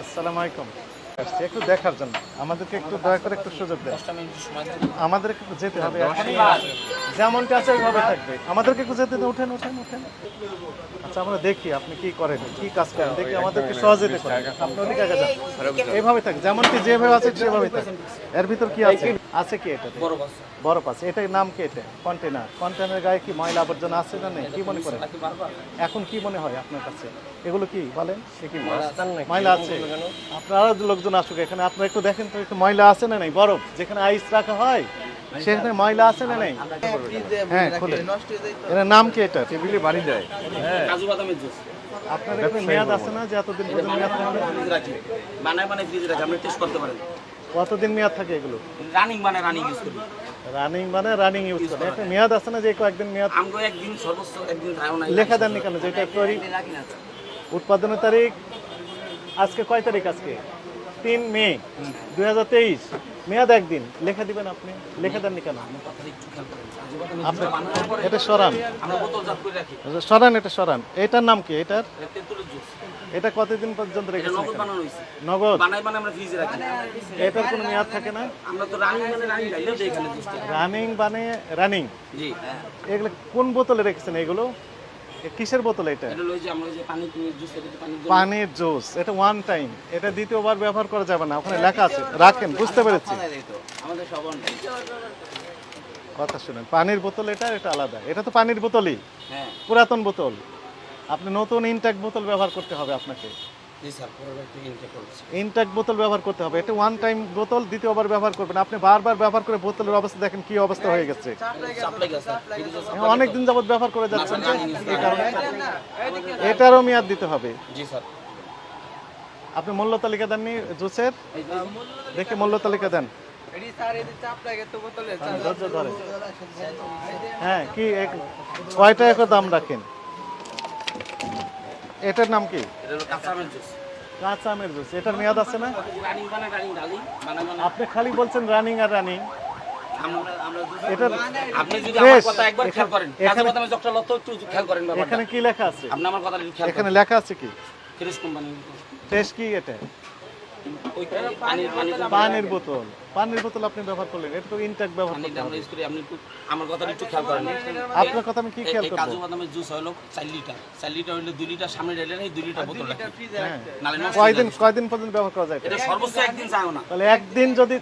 আসসালামু আলাইকুম আসছি একটু দেখার জন্য। আমাদেরকে একটু দয়া করে একটু সুযোগ দেন। আমাদের একটু যেতে হবে। যেমনটা আছে ওইভাবে থাকবে। আমাদেরকে একটু যেতে দেন। উঠেন উঠেন উঠেন। আচ্ছা আমরা দেখি আপনি কি করেন কি কাজ করেন। দেখি আমাদেরকে সহযোগিতা করেন আপনি ওদিকে আগে যান। এইভাবে থাক যেমনটি যেভাবে আছে সেভাবে থাক। এর ভিতর কি আছে? আছে কি এটা বরফ আছে এটার নাম কি এটা? কন্টেনার। কন্টেনারের গায়ে কি ময়লা আবর্জনা আছে না নেই? কি মনে করেন? এখন কি মনে হয় আপনার কাছে? এগুলো কি বলেন? সে কি ময়লা আছে। আপনারা লোকজন আসুক এখানে আপনারা একটু দেখেন তো একটু ময়লা আছে না নেই? বরফ যেখানে আইস রাখা হয় সেখানে ময়লা আছে না নেই? হ্যাঁ খুলে এর নাম কি এটা? টেবিলে বাড়ি দেয় কাজু বাদামের জুস। আপনার এখানে মেয়াদ আছে না যে এতদিন পর্যন্ত মেয়াদ থাকবে ফ্রিজ রাখি। বানায় বানায় ফ্রিজ রাখি আপনি টেস্ট করতে পারেন। কতদিন মেয়াদ থাকে এগুলো? রানিং বানায় রানিং ইউজ করি। রানিং মানে রানিং ইউজ করে। একটা মেয়াদ আছে না যে কয়েকদিন মেয়াদ? আমগো একদিন সর্বোচ্চ একদিন লেখা দেননি কেন যেটা তৈরি উৎপাদনের তারিখ আজকে কয় তারিখ আজকে? তিন মে দুই হাজার তেইশ। মেয়াদ একদিন। লেখা দিবেন আপনি। লেখা দেননি কেন? এটা সরান। সরান এটা সরান। এটার নাম কি? এটার? এটা কতদিন পর্যন্ত রেখেছেন নগদ এটার কোনো মেয়াদ থাকে না? রানিং মানে রানিং এগুলো কোন বোতলে রেখেছেন এগুলো? কিসের বোতল এটা? পানির জুস এটা ওয়ান টাইম এটা দ্বিতীয়বার ব্যবহার করা যাবে না ওখানে লেখা আছে। রাখেন বুঝতে পেরেছি। কথা শুনেন পানির বোতল এটা এটা আলাদা। এটা তো পানির বোতলই। হ্যাঁ। পুরাতন বোতল। আপনি নতুন ইনটেক বোতল ব্যবহার করতে হবে আপনাকে। জি স্যার ইনটেক বোতল ব্যবহার করতে হবে। এটা ওয়ান টাইম বোতল দ্বিতীয়বার ব্যবহার করবেন। আপনি বারবার ব্যবহার করে বোতলের অবস্থা দেখেন কি অবস্থা হয়ে গেছে। অনেক দিন যাবত ব্যবহার করে যাচ্ছেন এই কারণে এটারও মেয়াদ দিতে হবে। জি স্যার। আপনি মূল্য তালিকা দেননি জুসের দেখে মূল্য তালিকা দেন। হ্যাঁ কি এক- কয়টা একর দাম রাখেন। এটার নাম কি? কাঁচা আমের জুস। এটার মেয়াদ আছে না? ডালি বানায় বানায় আপনি খালি বলছেন রানিং আর রানিং। এখানে- কি লেখা আছে? এখানে লেখা আছে কি? ফ্রেশ কি এটা? পানির বোতল। পানির বোতল আপনি ব্যবহার করলেন এটা তো ইনটেক ব্যবহার করতে আমরা ইউজ করি আপনি একটু আমার কথা একটু খেয়াল করেন। আপনার কথা আমি কি এই- খেয়াল করব? কাজু বাদামের জুস হলো চার লিটার। চার লিটার হলো দুই লিটার সামনে ঢেলে নেই দুই লিটার বোতল রাখি। হ্যাঁ নালে কয়দিন কয়দিন পর্যন্ত ব্যবহার করা যায় এটা? এটা সর্বোচ্চ একদিন চাও না। তাহলে একদিন যদি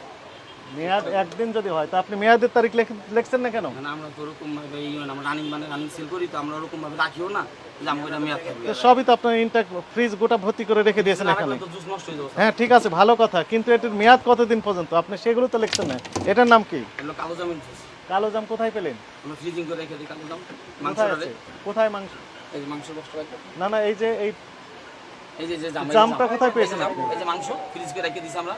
মেয়াদ একদিন যদি হয় তা আপনি মেয়াদের তারিখ লেখ- লিখছেন না কেন? আমরা তো ওরকম ভাবে আমরা রানিং মানে রানিং সেল করি তো আমরা ওরকম ভাবে রাখিও না যে আমার ওইটা মেয়াদ থাকবে। সবই তো আপনার ইনটেক ফ্রিজ গোটা ভর্তি করে রেখে দিয়েছেন এখানে। তো জুস নষ্ট হয়ে যাবে হ্যাঁ ঠিক আছে ভালো কথা কিন্তু এটার মেয়াদ কতদিন পর্যন্ত? আপনি সেগুলো তো লিখছেন না। এটার নাম কি? কালো জুস কালো জাম কোথায় পেলেন? আমরা ফ্রিজিং করে রেখে দিই কালো জাম। মাংস কোথায় মাংস? এই মাংস বস্তা না না এই যে এই এই যে যে জামটা কোথায় পেয়েছেন এই যে মাংস ফ্রিজ করে রেখে দিছি আমরা।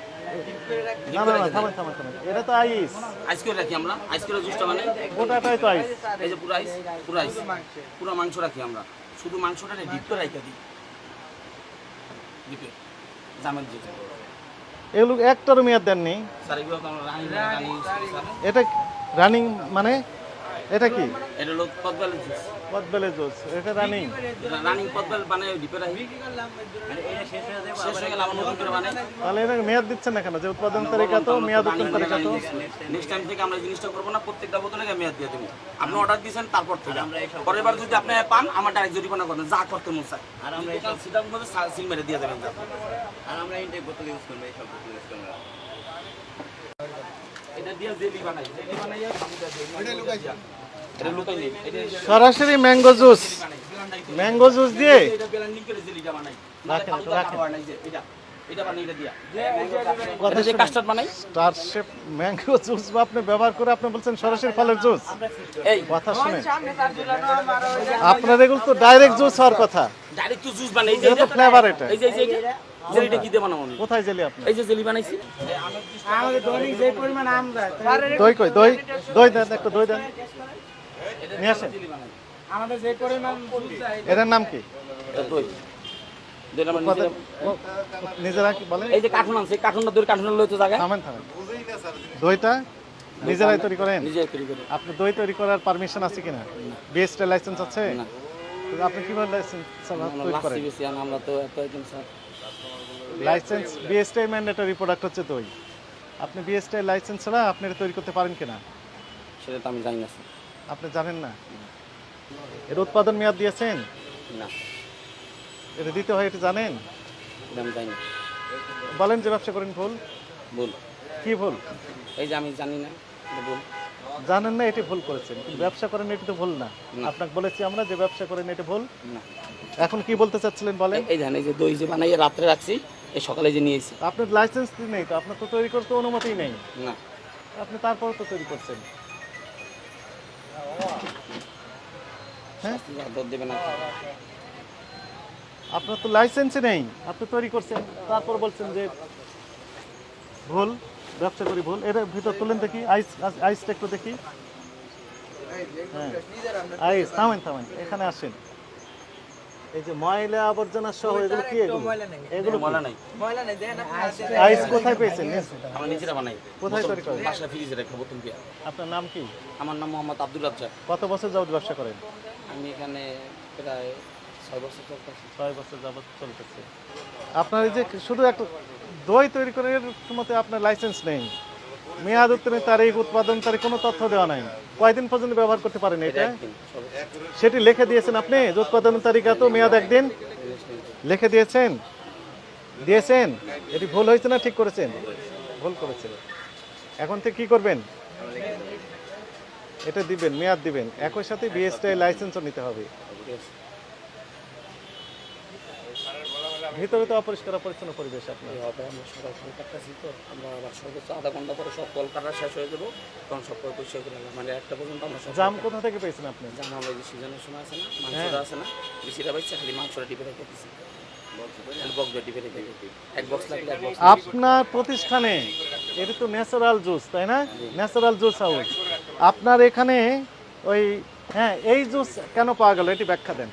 না না না থামেন থামেন থামেন। এটা তো আইস আইস করে রাখি আমরা। আইস করে জুসটা মানে? গোটাটাই তো আইস এই যে পুরো আইস পুরো আইস পুরো মাংস রাখি আমরা। শুধু মাংসটা ডিপ করে রেখে দিই। ডিপে জামের এগুলো একটারও মেয়াদ দেননি। এটা রানিং মানে? এটা কি? এটা হলো পদ্মাল জুস। পদবেলে জুস এটা রানিং। রানিং পদ্মাল বানাই ডিপে রাখি শেষ হয়ে গেলে আবার নতুন করে বানাই তাহলে এটা মেয়াদ দিচ্ছেন না কেন? যে উৎপাদন তালিকা তো মেয়াদ উৎপাদন তালিকা তো। Next time. থেকে আমরা জিনিসটা করব না প্রত্যেকটা বোতলে মেয়াদ দিয়ে দেবো। আপনি অর্ডার দিয়েছেন তারপর থেকে। পরের বার যদি আপনি পান আমার ডাইরেক্ট জরিমানা করবেন যা করতে মন চায়। আর আমরা সেটার মধ্যে সিল মেরে দিয়ে দেবেন আর আমরা ইনটেক বোতল ইউজ করব এইসব বোতল ইউজ করব। এটা দিয়ে জেলি বানাই। জেলি বানাইয়া সামুদ্রা দিয়ে এটা লুকাই নেই এটা সরাসরি ম্যাঙ্গো জুস। ম্যাঙ্গো জুস দিয়ে? এটা বেলান্ডিং করে জেলিটা বানাই। রাখেন, রাখেন। এটা। এটা বানাই এটা দিয়া। কথা এটা যে শুনুন। কাস্টার্ড বানাই? স্টার শেপ ম্যাঙ্গো জুস আপনি ব্যবহার করে আপনি বলছেন সরাসরি ফলের জুস এই। কথা শুনেন। আপনার এগুলো তো ডাইরেক্ট জুস হওয়ার কথা। ডাইরেক্ট তো জুস বানাই। এই যে ফ্লেভার এটা। এই যে এই যে এটা জেলিটা কি দিয়ে বানাবো কোথায় জেলি আপনি এই যে জেলি বানাইছি। দই কই? দই দই দেন একটু দই দেন। নিয়ে আসেন। আমাদের যে পরিমাণ এটার নাম কি? এটা দই দইটা নিজেরা- নিজেরা কি বলেন এই যে কার্টুন আনছে কার্টুনটা দই কার্টুন লইতো জায়গায় থামেন থামেন। দইটা নিজেরাই তৈরি করেন? নিজে তৈরি করে। আপনি দই তৈরি করার পারমিশন আছে কিনা? বিএসটি লাইসেন্স আছে? না। আপনি কীভাবে লাইসেন্স তৈরি করেন? আমরা তো এত item sir. License BSTI mandatory product হচ্ছে দই। আপনি লাইসেন্স ছাড়া আপনি তৈরি করতে পারেন কিনা? সেটা তো আমি জানি না আপনি জানেন না? এর উৎপাদন মেয়াদ দিয়েছেন? না। এটা দিতে হয় এটা জানেন? আমি জানি। বলেন যে ব্যবসা করেন ভুল। ভুল। কি ভুল? এই যে আমি জানি না ভুল। জানেন না এটি ভুল করেছেন। কিন্তু ব্যবসা করেন এটি তো ভুল না। আপনাকে বলেছি আমরা যে ব্যবসা করেন এটি ভুল। না। এখন কি বলতে চাচ্ছিলেন বলেন? এই- এই যে দই যে বানাই রাত্রে রাখছি এই সকালে যে নিয়েছি। আপনার লাইসেন্স নেই তো আপনার তো তৈরি করতে অনুমতি নেই। না। আপনি তারপর তো তৈরি করছেন। হ্যাঁ দর দেবে না। আপনার তো লাইসেন্সই নেই। আপনি তৈরি করছেন তারপর বলছেন যে ভুল ব্যবসা করি ভুল। এর ভিতর তুলেন দেখি আইস আইসটা একটু দেখি। হ্যাঁ আইস থামেন থামেন এখানে আসেন। এই যে ময়লা আবর্জনা সহ এগুলো কি এগুলো? এগুলো মলা নাই। ময়লা নেই দেখেন আইস কোথায় পেয়েছেন? আমরা নিজেরা বানাই। কোথায় তৈরি করেন? বাসা ফ্রিজে রেখে বোতল দিয়ে। আপনার নাম কি? আমার নাম মোহাম্মদ আব্দুল রাজ্জাক কত বছর যাবত ব্যবসা করেন? আমি এখানে প্রায় ছয় বছর যাবত চলতেছে। আপনার এই যে শুধু একটা দই তৈরি করে মতে আপনার লাইসেন্স নেই। মেয়াদ উত্তীর্ণের তারিখ উৎপাদন তারিখ কোনো তথ্য দেওয়া নাই। কয়দিন পর্যন্ত ব্যবহার করতে পারেন এটা? সেটি লিখে দিয়েছেন আপনি যে উৎপাদন তারিখ এত মেয়াদ একদিন? লিখে দিয়েছেন? দিয়েছেন? এটি ভুল হয়েছে না ঠিক করেছেন? ভুল করেছেন। এখন থেকে কি করবেন? এটা দিবেন মেয়াদ দিবেন। একই সাথে বিএসটাই লাইসেন্সও নিতে হবে ঠিক আছে। ভিতরে তো অপরিষ্কার অপরিচ্ছন্ন পরিবেশ আপনার। হবে আমরা সকাল তো আমরা আবার সর্বোচ্চ আধা ঘণ্টা পরে সব কল কাটা শেষ হয়ে যাব তখন সব কল পরিষ্কার করে নেব। মানে একটা পর্যন্ত আমরা জাম কোথা থেকে পেয়েছেন আপনি? জাম আমরা যে সিজনের সময় আছে না মাংসটা আছে না বেশিটা পাইছে খালি মাংসটা টিপে রেখে দিচ্ছি আপনার প্রতিষ্ঠানে এটা তো ন্যাচারাল জুস তাই না? ন্যাচারাল জুস হাউস আপনার এখানে ওই হ্যাঁ এই জুস কেন পাওয়া গেল এটি ব্যাখ্যা দেন।